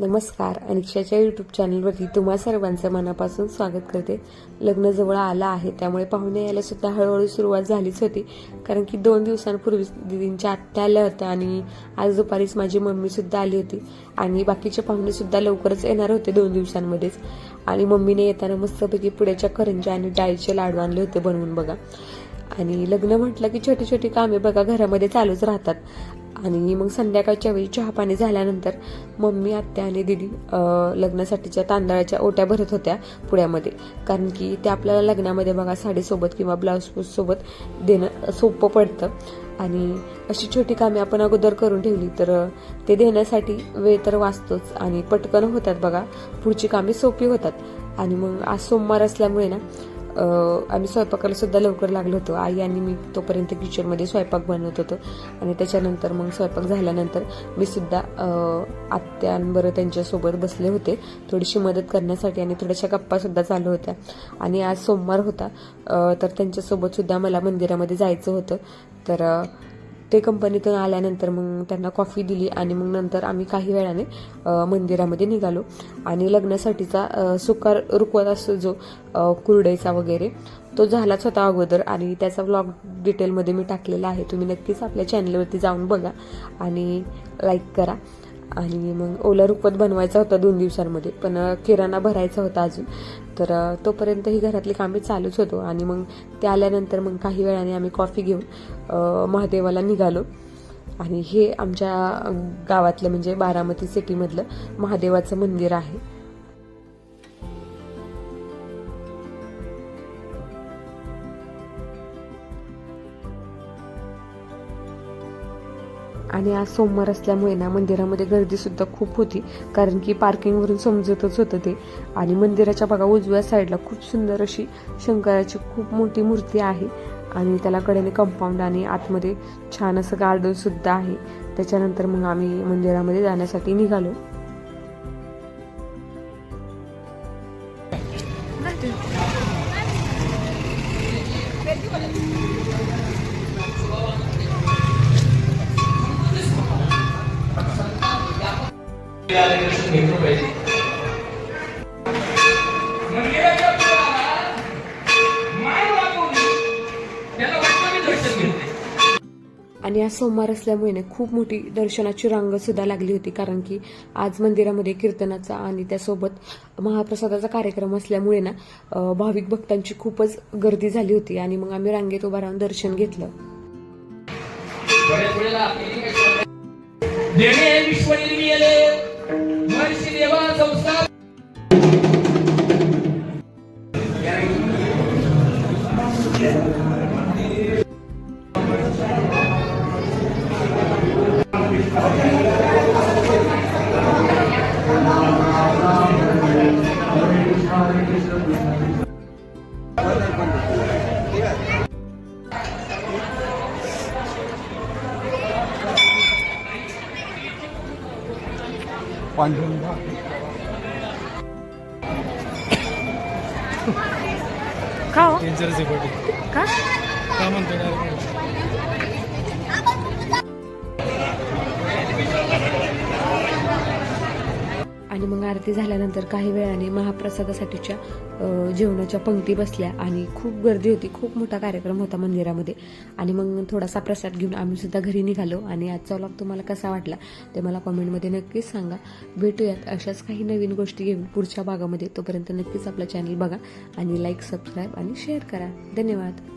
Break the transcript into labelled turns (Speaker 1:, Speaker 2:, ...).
Speaker 1: नमस्कार. अनिक्षाच्या यूट्यूब चॅनलवरती तुम्हा सर्वांचं मनापासून स्वागत करते. लग्न जवळ आलं आहे त्यामुळे पाहुणे यायला सुद्धा हळूहळू सुरुवात झालीच होती. कारण की दोन दिवसांपूर्वीच दिदींच्या आत्या आल्या होत्या आणि आज दुपारीच माझी मम्मी सुद्धा आली होती. आणि बाकीचे पाहुणे सुद्धा लवकरच येणार होते दोन दिवसांमध्येच. आणि मम्मीने येताना मस्तपैकी पुड्याच्या करंज्या आणि डाळीचे लाडू आणले होते बनवून बघा. आणि लग्न म्हटलं की छोटी छोटी कामे बघा घरामध्ये चालूच राहतात. आणि मग संध्याकाळच्या वेळी चहा पाणी झाल्यानंतर मम्मी आत्या आणि दिदी लग्नासाठीच्या तांदळाच्या ओट्या भरत होत्या पुण्यामध्ये. कारण की ते आपल्याला लग्नामध्ये बघा साडीसोबत किंवा ब्लाऊज सोबत देणं सोपं पडतं. आणि अशी छोटी कामे आपण अगोदर करून ठेवली तर ते देण्यासाठी वेळ तर वाचतोच आणि पटकन होतात बघा. पुढची कामे सोपी होतात. आणि मग आज सोमवार असल्यामुळे ना आम्ही स्वयंपाकाला सुद्धा लवकर लागलो होतो. आई आणि मी तोपर्यंत किचनमध्ये स्वयंपाक बनवत होतो. आणि त्याच्यानंतर मग स्वयंपाक झाल्यानंतर मी सुद्धा अं, आत्यांबरोबर त्यांच्यासोबत बसले होते. थोडीशी मदत करण्यासाठी आणि थोड्याशा गप्पा सुद्धा चालू होत्या. आणि आज सोमवार होता. तर त्यांच्यासोबत सुद्धा मला मंदिरामध्ये जायचं होतं. तर ते कंपनीतून आल्यानंतर मग त्यांना कॉफी दिली आणि मग नंतर आम्ही काही वेळाने मंदिरामध्ये निघालो. आणि लग्नासाठीचा सुकार रुकवत असतो जो अ, कुरडईचा वगैरे तो झालाच होता अगोदर. आणि त्याचा व्लॉग डिटेलमध्ये मी टाकलेला आहे. तुम्ही नक्कीच आपल्या चॅनलवरती जाऊन बघा आणि लाईक करा. आणि मग ओला रुपत बनवायचा होता दोन दिवसांमध्ये पण किराणा भरायचा होता अजून. तर तोपर्यंत ही घरातली कामे चालूच होतो आणि मग ते आल्यानंतर मग काही वेळाने आम्ही कॉफी घेऊन महादेवाला निघालो. आणि हे आमच्या गावातलं म्हणजे बारामती सिटीमधलं महादेवाचं मंदिर आहे. आणि आज सोमवार असल्यामुळे ना मंदिरामध्ये गर्दीसुद्धा खूप होती. कारण की पार्किंगवरून समजतच होतं ते. आणि मंदिराच्या बघा उजव्या साईडला खूप सुंदर अशी शंकराची खूप मोठी मूर्ती आहे. आणि त्याला कडेने कंपाऊंड आणि आतमध्ये छान असं गार्डनसुद्धा आहे. त्याच्यानंतर मग आम्ही मंदिरामध्ये जाण्यासाठी निघालो. आणि आज सोमवार असल्यामुळे ना खूप मोठी दर्शनाची रांग सुद्धा लागली होती कारण की आज मंदिरामध्ये कीर्तनाचा आणि त्यासोबत महाप्रसादाचा कार्यक्रम असल्यामुळे ना भाविक भक्तांची खूपच गर्दी झाली होती आणि मग आम्ही रांगेत उभा राहून दर्शन घेतलं.
Speaker 2: बऱ्याच
Speaker 3: पांडुरंगा
Speaker 1: का हो?
Speaker 3: डेंजरस आहे बॉडी
Speaker 1: का?
Speaker 3: काय म्हणतो
Speaker 1: आणि मग आरती झाल्यानंतर काही वेळाने महाप्रसादासाठीच्या जेवणाच्या पंक्ती बसल्या आणि खूप गर्दी होती. खूप मोठा कार्यक्रम होता मंदिरामध्ये. आणि मग थोडासा प्रसाद घेऊन आम्ही सुद्धा घरी निघालो. आणि आजचा व्लॉग तुम्हाला कसा वाटला ते मला कमेंटमध्ये नक्कीच सांगा. भेटूयात अशाच काही नवीन गोष्टी घेऊन पुढच्या भागामध्ये. तोपर्यंत नक्कीच आपला चॅनल बघा आणि लाईक सबस्क्राईब आणि शेअर करा. धन्यवाद.